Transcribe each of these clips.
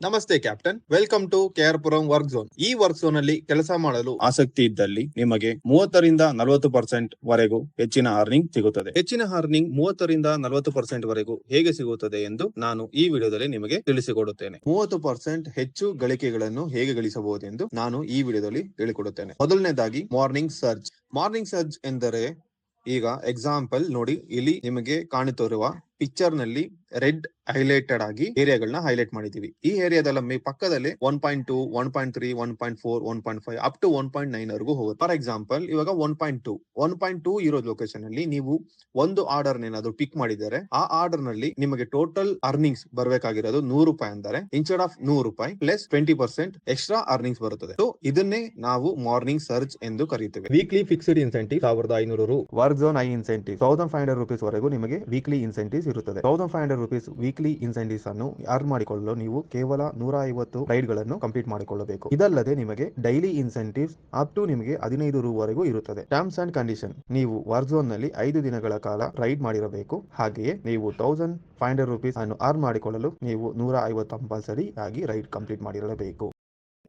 ನಮಸ್ತೆ, captain. Welcome to KR Puram work zone. ಈ work zone ಅಲ್ಲಿ ಕೆಲಸ ಮಾಡಲು ಆಸಕ್ತಿ ಇದ್ದಲ್ಲಿ ನಿಮಗೆ ಮೂವತ್ತರಿಂದ ನಲವತ್ತು ಪರ್ಸೆಂಟ್ ವರೆಗೂ ಹೆಚ್ಚಿನ ಅರ್ನಿಂಗ್ ಸಿಗುತ್ತದೆ. ಹೆಚ್ಚಿನ ಅರ್ನಿಂಗ್ ಮೂವತ್ತರಿಂದ ನಲವತ್ತು ಪರ್ಸೆಂಟ್ ವರೆಗೂ ಹೇಗೆ ಸಿಗುತ್ತದೆ ಎಂದು ನಾನು ಈ ವಿಡಿಯೋದಲ್ಲಿ ನಿಮಗೆ ತಿಳಿಸಿಕೊಡುತ್ತೇನೆ. ಮೂವತ್ತು ಪರ್ಸೆಂಟ್ ಹೆಚ್ಚು ಗಳಿಕೆಗಳನ್ನು ಹೇಗೆ ಗಳಿಸಬಹುದು ಎಂದು ನಾನು ಈ ವಿಡಿಯೋದಲ್ಲಿ ಹೇಳಿಕೊಡುತ್ತೇನೆ. ಮೊದಲನೇದಾಗಿ, ಮಾರ್ನಿಂಗ್ ಸರ್ಚ್ ಮಾರ್ನಿಂಗ್ ಸರ್ಚ್ ಎಂದರೆ ಈಗ ಎಕ್ಸಾಂಪಲ್ ನೋಡಿ, ಇಲ್ಲಿ ನಿಮಗೆ ಕಾಣುತ್ತಿರುವ ಪಿಕ್ಚರ್ನಲ್ಲಿ ರೆಡ್ ಹೈಲೈಟೆಡ್ ಆಗಿ ಏರಿಯಾಗಳನ್ನ ಹೈಲೈಟ್ ಮಾಡಿದೀವಿ ಈ ಏರಿಯಾದಲ್ಲಿ ಪಕ್ಕದಲ್ಲಿ one point two one point three one point four one point five up to one point nine ವರೆಗೂ ಹೋಗುತ್ತೆ. ಫಾರ್ ಎಕ್ಸಾಂಪಲ್ ಇವಾಗ one point two one point two ಇರೋ ಲೊಕೇಶನ್ ಅಲ್ಲಿ ನೀವು ಒಂದು ಆರ್ಡರ್ ಏನಾದ್ರು ಪಿಕ್ ಮಾಡಿದರೆ ಆ ಆರ್ಡರ್ನಲ್ಲಿ ನಿಮಗೆ ಟೋಟಲ್ ಅರ್ನಿಂಗ್ಸ್ ಬರಬೇಕಾಗಿರೋದು ನೂರು ರೂಪಾಯಿ ಅಂದರೆ ಇನ್ಸ್ಟೆಡ್ ಆಫ್ ನೂರು ರೂಪಾಯಿ plus twenty percent extra earnings ಬರುತ್ತದೆ. ಸೊ ಇದನ್ನೇ ನಾವು ಮಾರ್ನಿಂಗ್ ಸರ್ಚ್ ಎಂದು ಕರೆಯುತ್ತೇವೆ ವೀಕ್ಲಿ ಫಿಕ್ಸ್ಡ್ ಇನ್ಸೆಂಟಿವ್ ಸಾವಿರದ ಐನೂರು work zone I incentive thousand five hundred rupees ವರೆಗೂ ನಿಮಗೆ ವೀಕ್ಲಿ ಇನ್ಸೆಂಟಿವ್ಸ್ ಇರುತ್ತದೆ. Thousand five hundred rupees weekly incentives ಅನ್ನು ಅರ್ನ್ ಮಾಡಿಕೊಳ್ಳಲು ನೀವು ಕೇವಲ ನೂರ ಐವತ್ತು ರೈಡ್ಗಳನ್ನು ಕಂಪ್ಲೀಟ್ ಮಾಡಿಕೊಳ್ಳಬೇಕು. ಇದಲ್ಲದೆ ನಿಮಗೆ ಡೈಲಿ ಇನ್ಸೆಂಟಿವ್ಸ್ ಅಪ್ ಟು ನಿಮಗೆ ಹದಿನೈದು ರೂವರೆಗೂ ಇರುತ್ತದೆ. ಟರ್ಮ್ಸ್ ಅಂಡ್ ಕಂಡೀಷನ್ ನೀವು ವಾರ್ಝೋನ್ನಲ್ಲಿ ಐದು ದಿನಗಳ ಕಾಲ ರೈಡ್ ಮಾಡಿರಬೇಕು. ಹಾಗೆಯೇ ನೀವು ತೌಸಂಡ್ ಫೈವ್ ಹಂಡ್ರೆಡ್ ರುಪೀಸ್ ಅನ್ನು ಅರ್ನ್ ಮಾಡಿಕೊಳ್ಳಲು ನೀವು ನೂರ ಐವತ್ತು ಕಂಪಲ್ಸರಿ ಆಗಿ ರೈಡ್ ಕಂಪ್ಲೀಟ್ ಮಾಡಿರಬೇಕು.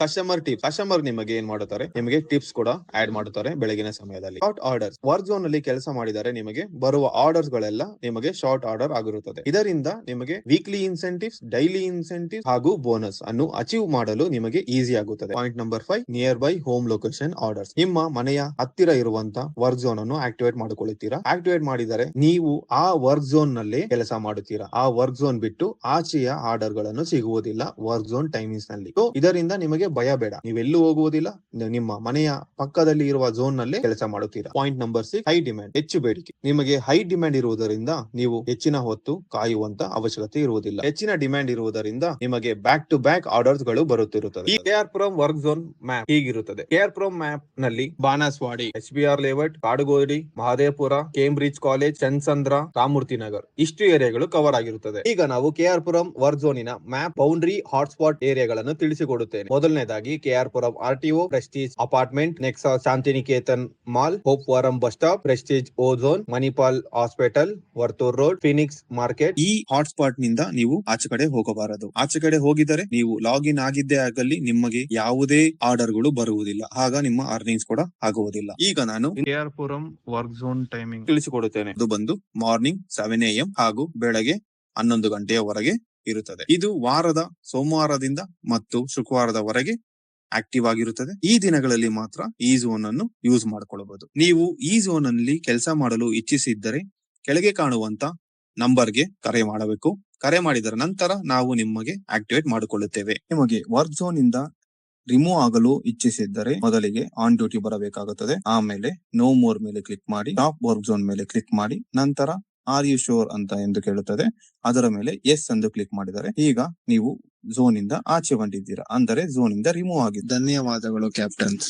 ಕಸ್ಟಮರ್ ಟಿಪ್ಸ್ ಕಸ್ಟಮರ್ ನಿಮಗೆ ಏನ್ ಮಾಡುತ್ತಾರೆ? ನಿಮಗೆ ಟಿಪ್ಸ್ ಕೂಡ ಆಡ್ ಮಾಡುತ್ತಾರೆ ಬೆಳಗಿನ ಸಮಯದಲ್ಲಿ. ಶಾರ್ಟ್ ಆರ್ಡರ್ಸ್ ವರ್ಕ್ ಝೋನ್ ಅಲ್ಲಿ ಕೆಲಸ ಮಾಡಿದರೆ ನಿಮಗೆ ಬರುವ ಆರ್ಡರ್ಸ್ ಗಳೆಲ್ಲ ನಿಮಗೆ ಶಾರ್ಟ್ ಆರ್ಡರ್ ಆಗಿರುತ್ತದೆ. ಇದರಿಂದ ನಿಮಗೆ ವೀಕ್ಲಿ ಇನ್ಸೆಂಟಿವ್ಸ್ ಡೈಲಿ ಇನ್ಸೆಂಟಿವ್ ಹಾಗೂ ಬೋನಸ್ ಅನ್ನು ಅಚೀವ್ ಮಾಡಲು ನಿಮಗೆ ಈಸಿ ಆಗುತ್ತದೆ. Point number five nearby home location orders ನಿಮ್ಮ ಮನೆಯ ಹತ್ತಿರ ಇರುವಂತಹ ವರ್ಕ್ ಝೋನ್ ಅನ್ನು ಆಕ್ಟಿವೇಟ್ ಮಾಡಿಕೊಳ್ಳುತ್ತೀರಾ? ಆಕ್ಟಿವೇಟ್ ಮಾಡಿದರೆ ನೀವು ಆ ವರ್ಕ್ ಝೋನ್ನಲ್ಲಿ ಕೆಲಸ ಮಾಡುತ್ತೀರಾ? ಆ ವರ್ಕ್ ಝೋನ್ ಬಿಟ್ಟು ಆಚೆಯ ಆರ್ಡರ್ಗಳನ್ನು ಸಿಗುವುದಿಲ್ಲ. ವರ್ಕ್ ಝೋನ್ ಟೈಮಿಂಗ್ಸ್ನಲ್ಲಿ. ಇದರಿಂದ ನಿಮಗೆ ಭಯ ಬೇಡ. ನೀವೆಲ್ಲೂ ಹೋಗುವುದಿಲ್ಲ. ನಿಮ್ಮ ಮನೆಯ ಪಕ್ಕದಲ್ಲಿ ಇರುವ ಝೋನ್ನಲ್ಲಿ ಕೆಲಸ ಮಾಡುತ್ತೀರಾ? Point number six high demand ಹೆಚ್ಚು ಬೇಡಿಕೆ. ನಿಮಗೆ ಹೈ ಡಿಮ್ಯಾಂಡ್ ಇರುವುದರಿಂದ ನೀವು ಹೆಚ್ಚಿನ ಹೊತ್ತು ಕಾಯುವಂತ ಅವಶ್ಯಕತೆ ಇರುವುದಿಲ್ಲ. ಹೆಚ್ಚಿನ ಡಿಮ್ಯಾಂಡ್ ಇರುವುದರಿಂದ ನಿಮಗೆ ಬ್ಯಾಕ್ ಟು ಬ್ಯಾಕ್ ಆರ್ಡರ್ಸ್ಗಳು ಬರುತ್ತಿರುತ್ತದೆ ಈ KR Puram work zone map ಹೀಗಿರುತ್ತದೆ. K R Puram ಮ್ಯಾಪ್ನಲ್ಲಿ Banaswadi H B R layout, Kadugodi, Mahadevapura, Cambridge college Channasandra Ramamurthy Nagar ಇಷ್ಟು ಏರಿಯಾಗಳು ಕವರ್ ಆಗಿರುತ್ತದೆ. ಈಗ ನಾವು ಕೆಆರ್ ಪುರಂ ವರ್ಕ್ ಝೋನಿನ ಮ್ಯಾಪ್ ಬೌಂಡ್ರಿ ಹಾಟ್ಸ್ಪಾಟ್ ಏರಿಯಾಗಳನ್ನು ತಿಳಿಸಿಕೊಡುತ್ತೇನೆ. ಮೊದಲನೇದಾಗಿ KR Puram RTO Prestige apartment Nexa Shantiniketan mall Hope Farm bus stop Prestige Ozone Manipal hospital Varthur road Phoenix market. ಈ ಹಾಟ್ಸ್ಪಾಟ್ನಿಂದ ನೀವು ಆಚೆ ಕಡೆ ಹೋಗಬಾರದು. ಆಚೆ ಕಡೆ ಹೋಗಿದರೆ ನೀವು ಲಾಗಿನ್ ಆಗಿದ್ದೇ ಆಗಲಿ ನಿಮಗೆ ಯಾವುದೇ ಆರ್ಡರ್ಗಳು ಬರುವುದಿಲ್ಲ. ಆಗ ನಿಮ್ಮ ಅರ್ನಿಂಗ್ಸ್ ಕೂಡ ಆಗುವುದಿಲ್ಲ. ಈಗ ನಾನು KR Puram work zone timing. ತಿಳಿಸಿಕೊಡುತ್ತೇನೆ. ಅದು ಬಂದು ಮಾರ್ನಿಂಗ್ ಸೆವೆನ್ ಎಂ ಹಾಗೂ ಬೆಳಗ್ಗೆ ಹನ್ನೊಂದು ಗಂಟೆಯವರೆಗೆ ಇರುತ್ತದೆ. ಇದು ವಾರದ, ಸೋಮವಾರದಿಂದ ಮತ್ತು ಶುಕ್ರವಾರದವರೆಗೆ ಆಕ್ಟಿವ್ ಆಗಿರುತ್ತದೆ. ಈ ದಿನಗಳಲ್ಲಿ ಮಾತ್ರ ಈ ಝೋನ್ ಅನ್ನು ಯೂಸ್ ಮಾಡಿಕೊಳ್ಳಬಹುದು ನೀವು ಈ ಝೋನ್ ಅಲ್ಲಿ ಕೆಲಸ ಮಾಡಲು ಇಚ್ಛಿಸಿದ್ದರೆ ಕೆಳಗೆ ಕಾಣುವಂತ ನಂಬರ್ಗೆ ಕರೆ ಮಾಡಬೇಕು. ಕರೆ ಮಾಡಿದ ನಂತರ ನಾವು ನಿಮಗೆ ಆಕ್ಟಿವೇಟ್ ಮಾಡಿಕೊಳ್ಳುತ್ತೇವೆ. ನಿಮಗೆ ವರ್ಕ್ ಝೋನ್ ಇಂದ ರಿಮೂವ್ ಆಗಲು ಇಚ್ಛಿಸಿದ್ದರೆ ಮೊದಲಿಗೆ ಆನ್ ಡ್ಯೂಟಿ ಬರಬೇಕಾಗುತ್ತದೆ. ಆಮೇಲೆ ನೋ ಮೋರ್ ಮೇಲೆ ಕ್ಲಿಕ್ ಮಾಡಿ ಟಾಪ್ ವರ್ಕ್ ಝೋನ್ ಮೇಲೆ ಕ್ಲಿಕ್ ಮಾಡಿ, ನಂತರ ಆರ್ ಯು ಶೋರ್ ಅಂತ ಎಂದು ಕೇಳುತ್ತದೆ. ಅದರ ಮೇಲೆ ಎಸ್ ಎಂದು ಕ್ಲಿಕ್ ಮಾಡಿದರೆ ಈಗ ನೀವು ಝೋನ್ ಇಂದ ಆಚೆ ಬಂದಿದ್ದೀರಾ. ಅಂದರೆ ಝೋನ್ ಇಂದ ರಿಮೂವ್ ಆಗಿದೆ ಧನ್ಯವಾದಗಳು ಕ್ಯಾಪ್ಟನ್ಸ್